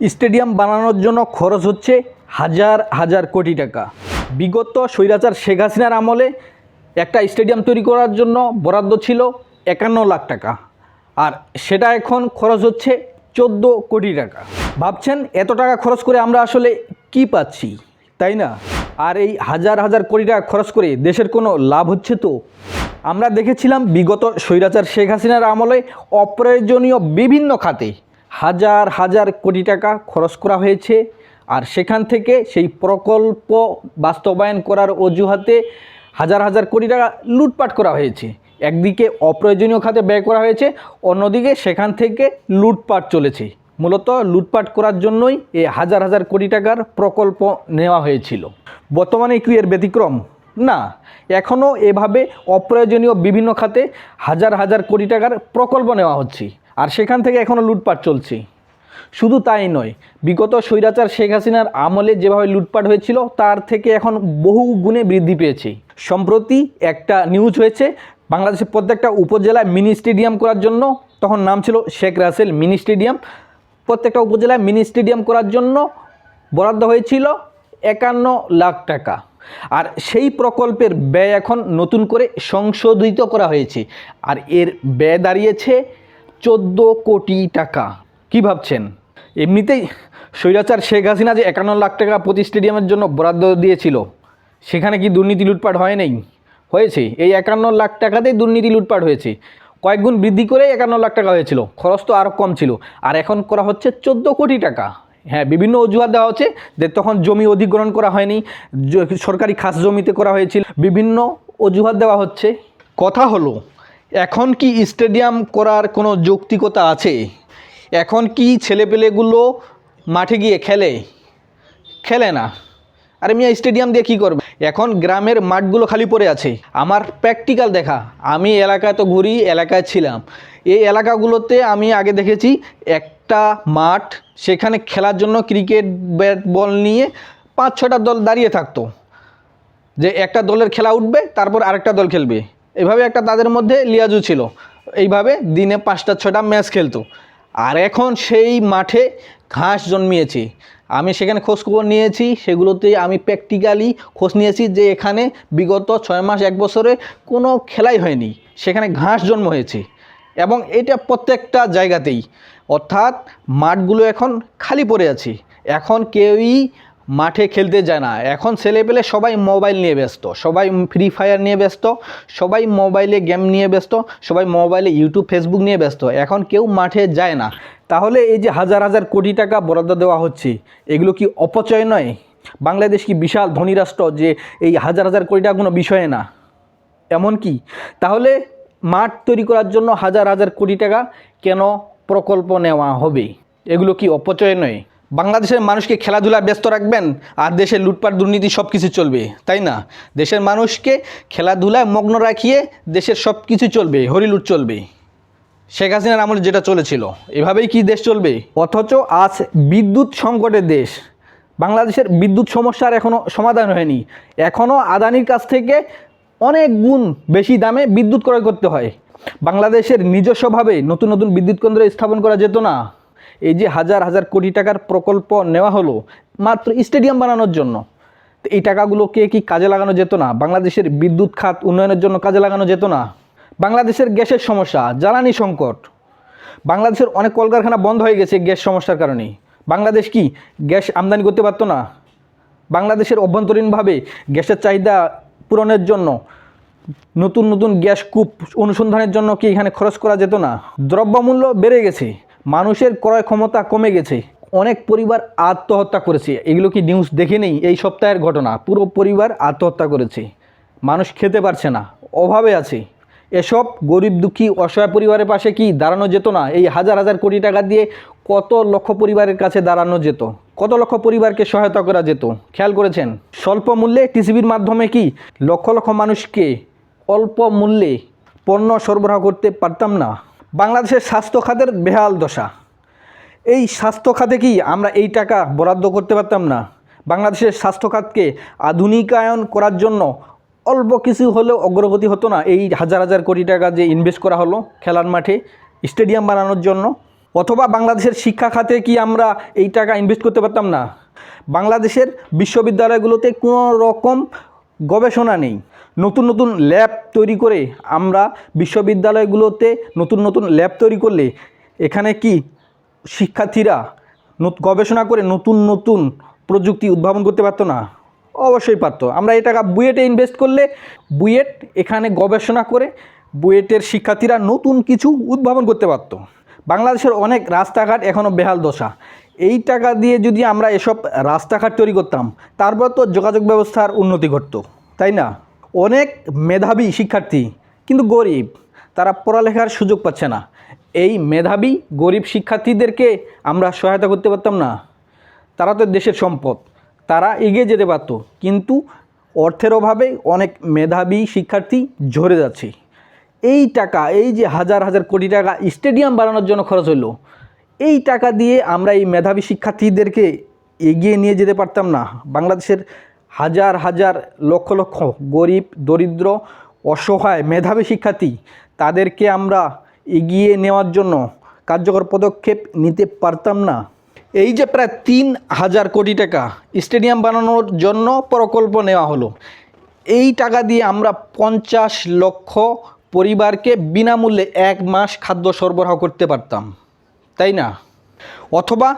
Stadium বানানোর জন্য খরচ হচ্ছে হাজার হাজার কোটি টাকা। বিগত স্বৈরাচার শেখ হাসিনার আমলে একটা স্টেডিয়াম তৈরি করার জন্য বরাদ্দ ছিল একান্ন লাখ টাকা। আর সেটা এখন খরচ হচ্ছে চোদ্দ কোটি টাকা। ভাবছেন এত টাকা খরচ করে আমরা আসলে কি পাচ্ছি, তাই না? আর এই হাজার হাজার কোটি টাকা খরচ করে দেশের কোনো লাভ হচ্ছে তো? আমরা দেখেছিলাম বিগত স্বৈরাচার শেখ হাসিনার আমলে অপ্রয়োজনীয় বিভিন্ন খাতে হাজার হাজার কোটি টাকা খরচ করা হয়েছে আর সেখান থেকে সেই প্রকল্প বাস্তবায়ন করার অজুহাতে হাজার হাজার কোটি টাকা লুটপাট করা হয়েছে। একদিকে অপ্রয়োজনীয় খাতে ব্যয় করা হয়েছে, অন্যদিকে সেখান থেকে লুটপাট চলেছে। মূলত লুটপাট করার জন্যই এই হাজার হাজার কোটি টাকার প্রকল্প নেওয়া হয়েছিল। বর্তমানে কি এর ব্যতিক্রম? না। এখনও এভাবে অপ্রয়োজনীয় বিভিন্ন খাতে হাজার হাজার কোটি টাকার প্রকল্প নেওয়া হচ্ছে। আর সেখান থেকে এখনও লুটপাট চলছে। শুধু তাই নয়, বিগত স্বৈরাচার শেখ হাসিনার আমলে যেভাবে লুটপাট হয়েছিল, তার থেকে এখন বহু গুণে বৃদ্ধি পেয়েছে। সম্প্রতি একটা নিউজ হয়েছে, বাংলাদেশের প্রত্যেকটা উপজেলায় মিনি স্টেডিয়াম করার জন্য, তখন নাম ছিল শেখ রাসেল মিনি স্টেডিয়াম প্রত্যেকটা উপজেলায় মিনি স্টেডিয়াম করার জন্য বরাদ্দ হয়েছিল একান্ন লাখ টাকা। আর সেই প্রকল্পের ব্যয় এখন নতুন করে সংশোধিত করা হয়েছে। আর এর ব্যয় দাঁড়িয়েছে চোদ্দ কোটি টাকা। কি ভাবছেন? এমনিতেই স্বৈরাচার শেখ হাসিনা যে একান্ন লাখ টাকা প্রতি স্টেডিয়ামের জন্য বরাদ্দ দিয়েছিল, সেখানে কি দুর্নীতি লুটপাট হয় নাই? হয়েছে। এই একান্ন লাখ টাকাতেই দুর্নীতি লুটপাট হয়েছে। কয়েকগুণ বৃদ্ধি করে একান্ন লাখ টাকা হয়েছিল। খরচ তো আরও কম ছিল। আর এখন করা হচ্ছে চোদ্দ কোটি টাকা। হ্যাঁ বিভিন্ন অজুহাত দেওয়া হচ্ছে যে তখন জমি অধিগ্রহণ করা হয়নি সরকারি খাস জমিতে করা হয়েছিল। বিভিন্ন অজুহাত দেওয়া হচ্ছে। কথা হলো এখন কি স্টেডিয়াম করার কোনো যৌক্তিকতা আছে? এখন কি ছেলেপেলেগুলো মাঠে গিয়ে খেলে? খেলে না। আরে মিয়া, স্টেডিয়াম দিয়ে কী করবে? এখন গ্রামের মাঠগুলো খালি পড়ে আছে। আমার প্র্যাকটিক্যাল দেখা। আমি এলাকায় তো ঘুরি, এলাকায় ছিলাম। এই এলাকাগুলোতে আমি আগে দেখেছি একটা মাঠ সেখানে খেলার জন্য ক্রিকেট ব্যাট বল নিয়ে পাঁচ ছটা দল দাঁড়িয়ে থাকতো। যে একটা দলের খেলা উঠবে, তারপর আরেকটা দল খেলবে। এভাবে একটা তাদের মধ্যে লিয়াজু ছিল। এইভাবে দিনে পাঁচটা ছটা ম্যাচ খেলতো। আর এখন সেই মাঠে ঘাস জন্মিয়েছে। আমি সেখানে খোঁজখবর নিয়েছি, সেগুলোতে আমি প্র্যাকটিক্যালি খোঁজ নিয়েছি যে এখানে বিগত ছয় মাস, এক বছরে কোনো খেলাই হয়নি। সেখানে ঘাস জন্ম হয়েছে। এবং এটা প্রত্যেকটা জায়গাতেই। অর্থাৎ মাঠগুলো এখন খালি পড়ে আছে। এখন কেউই মাঠে খেলতে যায় না। এখন ছেলেপেলে সবাই মোবাইল নিয়ে ব্যস্ত, সবাই ফ্রি ফায়ার নিয়ে ব্যস্ত, সবাই মোবাইলে গেম নিয়ে ব্যস্ত, সবাই মোবাইলে ইউটিউব ফেসবুক নিয়ে ব্যস্ত। এখন কেউ মাঠে যায় না। তাহলে এই যে হাজার হাজার কোটি টাকা বরাদ্দ দেওয়া হচ্ছে, এগুলো কি অপচয় নয়? বাংলাদেশ কি বিশাল ধনী রাষ্ট্র যে এই হাজার হাজার কোটি টাকা কোনো বিষয় না? এমন কি? তাহলে মাঠ তৈরি করার জন্য হাজার হাজার কোটি টাকা কেন প্রকল্প নেওয়া হবে? এগুলো কি অপচয় নয়? বাংলাদেশের মানুষকে খেলাধুলায় ব্যস্ত রাখবেন আর দেশের লুটপাট, দুর্নীতি সব কিছু চলবে, তাই না? দেশের মানুষকে খেলাধুলায় মগ্ন রাখিয়ে দেশের সব কিছু চলবে, হরিলুট চলবে। শেখ হাসিনার আমলে যেটা চলেছিল, এভাবেই কি দেশ চলবে? অথচ আজ বিদ্যুৎ সংকটের দেশ। বাংলাদেশের বিদ্যুৎ সমস্যার এখনও সমাধান হয়নি। এখনও আদানির কাছ থেকে অনেক গুণ বেশি দামে বিদ্যুৎ ক্রয় করতে হয়। বাংলাদেশের নিজস্বভাবে নতুন নতুন বিদ্যুৎ কেন্দ্র স্থাপন করা যেত না। এই যে হাজার হাজার কোটি টাকার প্রকল্প নেওয়া হলো মাত্র স্টেডিয়াম বানানোর জন্য। এই টাকাগুলোকে কি কাজে লাগানো যেত না? বাংলাদেশের বিদ্যুৎ খাত উন্নয়নের জন্য কাজে লাগানো যেত না? বাংলাদেশের গ্যাসের সমস্যা, জ্বালানি সংকট। বাংলাদেশের অনেক কলকারখানা বন্ধ হয়ে গেছে গ্যাস সমস্যার কারণে বাংলাদেশ কি গ্যাস আমদানি করতে পারতো না? বাংলাদেশের অভ্যন্তরীণভাবে গ্যাসের চাহিদা পূরণের জন্য নতুন নতুন গ্যাস কূপ অনুসন্ধানের জন্য কি এখানে খরচ করা যেত না? দ্রব্যমূল্য বেড়ে গেছে। মানুষের ক্রয় ক্ষমতা কমে গেছে। অনেক পরিবার আত্মহত্যা করেছে। এগুলো কি নিউজ দেখে নেই? এই সপ্তাহের ঘটনা। পুরো পরিবার আত্মহত্যা করেছে। মানুষ খেতে পারছে না। অভাবে আছে। এসব গরিব দুঃখী অসহায় পরিবারের পাশে কি দাঁড়ানো যেত না? এই হাজার হাজার কোটি টাকা দিয়ে কত লক্ষ পরিবারের কাছে দাঁড়ানো যেত? কত লক্ষ পরিবারকে সহায়তা করা যেত? খেয়াল করেছেন? স্বল্প মূল্যে টিসিবির মাধ্যমে কি লক্ষ লক্ষ মানুষকে অল্প মূল্যে পণ্য সরবরাহ করতে পারতাম না? বাংলাদেশের স্বাস্থ্য খাতের বেহাল দশা। এই স্বাস্থ্য খাতে কি আমরা এই টাকা বরাদ্দ করতে পারতাম না? বাংলাদেশের স্বাস্থ্য খাতকে আধুনিকায়ন করার জন্য অল্প কিছু হলেও অগ্রগতি হতো না। এই হাজার হাজার কোটি টাকা যে ইনভেস্ট করা হলো খেলার মাঠে স্টেডিয়াম বানানোর জন্য, অথবা বাংলাদেশের শিক্ষা খাতে কি আমরা এই টাকা ইনভেস্ট করতে পারতাম না? বাংলাদেশের বিশ্ববিদ্যালয়গুলোতে কোনো রকম গবেষণা নেই। নতুন নতুন ল্যাব তৈরি করে আমরা বিশ্ববিদ্যালয়গুলোতে নতুন নতুন ল্যাব তৈরি করলে এখানে কি শিক্ষার্থীরা গবেষণা করে নতুন নতুন প্রযুক্তি উদ্ভাবন করতে পারতো না? অবশ্যই পারতো। আমরা এই টাকা বুয়েটে ইনভেস্ট করলে বুয়েট এখানে গবেষণা করে বুয়েটের শিক্ষার্থীরা নতুন কিছু উদ্ভাবন করতে পারতো। বাংলাদেশের অনেক রাস্তাঘাট এখনও বেহাল দশা। এই টাকা দিয়ে যদি আমরা এসব রাস্তাঘাট তৈরি করতাম, তারপর তো যোগাযোগ ব্যবস্থার উন্নতি ঘটতো, তাই না? অনেক মেধাবী শিক্ষার্থী কিন্তু গরিব, তারা পড়ালেখার সুযোগ পাচ্ছে না। এই মেধাবী, গরিব শিক্ষার্থীদেরকে আমরা সহায়তা করতে পারতাম না। তারা তো দেশের সম্পদ, তারা এগিয়ে যেতে পারত, কিন্তু অর্থের অভাবে অনেক মেধাবী শিক্ষার্থী ঝরে যাচ্ছে। এই টাকা, এই যে হাজার হাজার কোটি টাকা স্টেডিয়াম বানানোর জন্য খরচ হলো, এই টাকা দিয়ে আমরা এই মেধাবী শিক্ষার্থীদেরকে এগিয়ে নিয়ে যেতে পারতাম না। বাংলাদেশের হাজার হাজার লক্ষ লক্ষ গরিব, দরিদ্র, অসহায় মেধাবী শিক্ষার্থী তাদেরকে আমরা এগিয়ে নেওয়ার জন্য কার্যকর পদক্ষেপ নিতে পারতাম না। এই যে প্রায় তিন হাজার কোটি টাকা স্টেডিয়াম বানানোর জন্য প্রকল্প নেওয়া হলো, এই টাকা দিয়ে আমরা পঞ্চাশ লক্ষ পরিবারকে বিনামূল্যে এক মাস খাদ্য সরবরাহ করতে পারতাম, তাই না? অথবা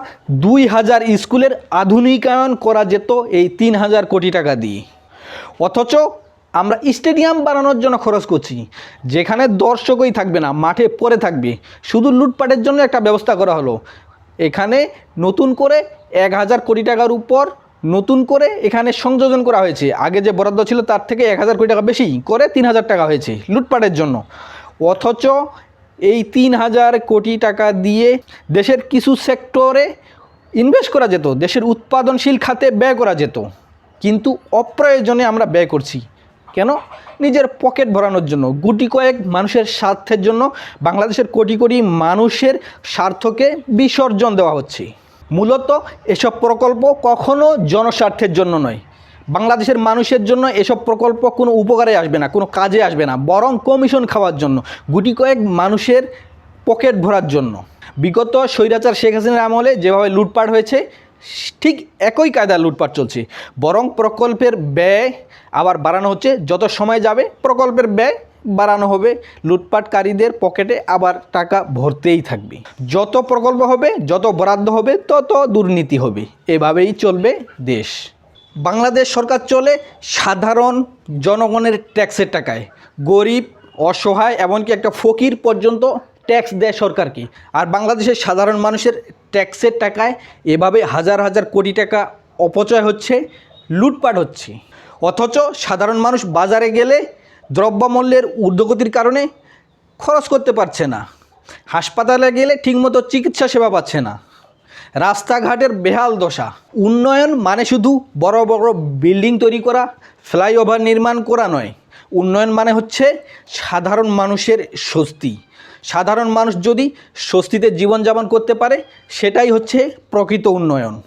দুই হাজার স্কুলের আধুনিকায়ন করা যেত এই তিন হাজার কোটি টাকা দিয়ে। অথচ আমরা স্টেডিয়াম বানানোর জন্য খরচ করছি, যেখানে দর্শকই থাকবে না, মাঠে পরে থাকবে। শুধু লুটপাটের জন্য একটা ব্যবস্থা করা হলো। এখানে নতুন করে এক হাজার কোটি টাকার উপর নতুন করে এখানে সংযোজন করা হয়েছে। আগে যে বরাদ্দ ছিল তার থেকে এক হাজার কোটি টাকা বেশি করে তিন হাজার টাকা হয়েছে লুটপাটের জন্য। অথচ এই তিন হাজার কোটি টাকা দিয়ে দেশের কিছু সেক্টরে ইনভেস্ট করা যেত, দেশের উৎপাদনশীল খাতে ব্যয় করা যেত। কিন্তু অপ্রয়োজনে আমরা ব্যয় করছি। কেন? নিজের পকেট ভরানোর জন্য। গুটি কয়েক মানুষের স্বার্থের জন্য বাংলাদেশের কোটি কোটি মানুষের স্বার্থকে বিসর্জন দেওয়া হচ্ছে। মূলত এসব প্রকল্প কখনো জনস্বার্থের জন্য নয়। বাংলাদেশের মানুষের জন্য এসব প্রকল্প কোনো উপকারে আসবে না, কোনো কাজে আসবে না, বরং কমিশন খাওয়ার জন্য, গুটি কয়েক মানুষের পকেট ভরার জন্য। বিগত স্বৈরাচার শেখ হাসিনার আমলে যেভাবে লুটপাট হয়েছে, ঠিক একই কায়দায় লুটপাট চলছে। বরং প্রকল্পের ব্যয় আবার বাড়ানো হচ্ছে, যত সময় যাবে প্রকল্পের ব্যয় বাড়ানো হবে, লুটপাটকারীদের পকেটে আবার টাকা ভরতেই থাকবে। যত প্রকল্প হবে, যত বরাদ্দ হবে, তত দুর্নীতি হবে। এভাবেই চলবে দেশ। বাংলাদেশ সরকার চলে সাধারণ জনগণের ট্যাক্সের টাকায়। গরিব, অসহায়, এমনকি একটা ফকির পর্যন্ত ট্যাক্স দেয় সরকারকে। আর বাংলাদেশের সাধারণ মানুষের ট্যাক্সের টাকায় এভাবে হাজার হাজার কোটি টাকা অপচয় হচ্ছে, লুটপাট হচ্ছে। অথচ সাধারণ মানুষ বাজারে গেলে দ্রব্যমূল্যের ঊর্ধ্বগতির কারণে খরচ করতে পারছে না। হাসপাতালে গেলে ঠিকমতো চিকিৎসা সেবা পাচ্ছে না। রাস্তাঘাটের বেহাল দশা। উন্নয়ন মানে শুধু বড় বড় বিল্ডিং তৈরি করা, ফ্লাইওভার নির্মাণ করা নয়। উন্নয়ন মানে হচ্ছে সাধারণ মানুষের স্বস্তি। সাধারণ মানুষ যদি স্বস্তিতে জীবনযাপন করতে পারে, সেটাই হচ্ছে প্রকৃত উন্নয়ন।